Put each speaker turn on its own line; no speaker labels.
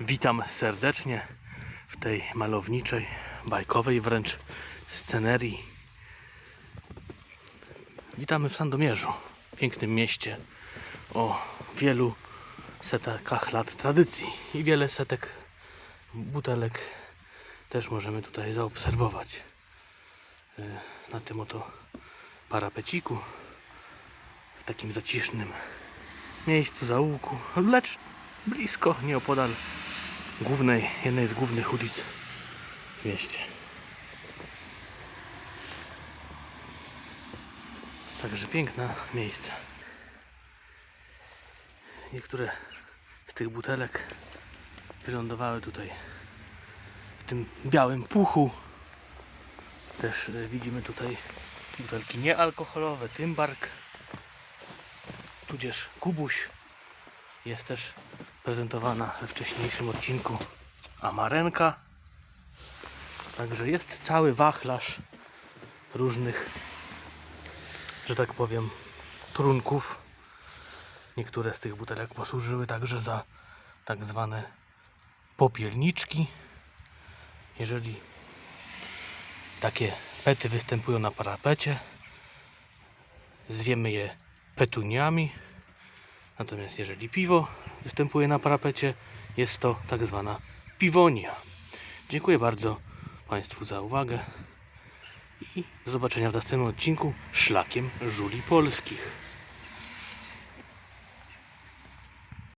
Witam serdecznie w tej malowniczej, bajkowej wręcz scenerii. Witamy w Sandomierzu, pięknym mieście o wielu setkach lat tradycji i wiele setek butelek też możemy tutaj zaobserwować. E, Na tym oto parapeciku, w takim zacisznym miejscu zaułku, lecz blisko, nieopodal głównej, jednej z głównych ulic w mieście. Także piękne miejsce. Niektóre z tych butelek wylądowały tutaj w tym białym puchu. Też e, widzimy tutaj butelki niealkoholowe, Tymbark, tudzież Kubuś. Jest też prezentowana we wcześniejszym odcinku Amarenka. Także jest cały wachlarz różnych, że tak powiem, trunków. Niektóre z tych butelek posłużyły także za tak zwane popielniczki. Jeżeli takie pety występują na parapecie, zwiemy je petuniami. Natomiast jeżeli piwo występuje na parapecie, jest to tak zwana piwonia. Dziękuję bardzo Państwu za uwagę i do zobaczenia w następnym odcinku Szlakiem Żuli Polskich.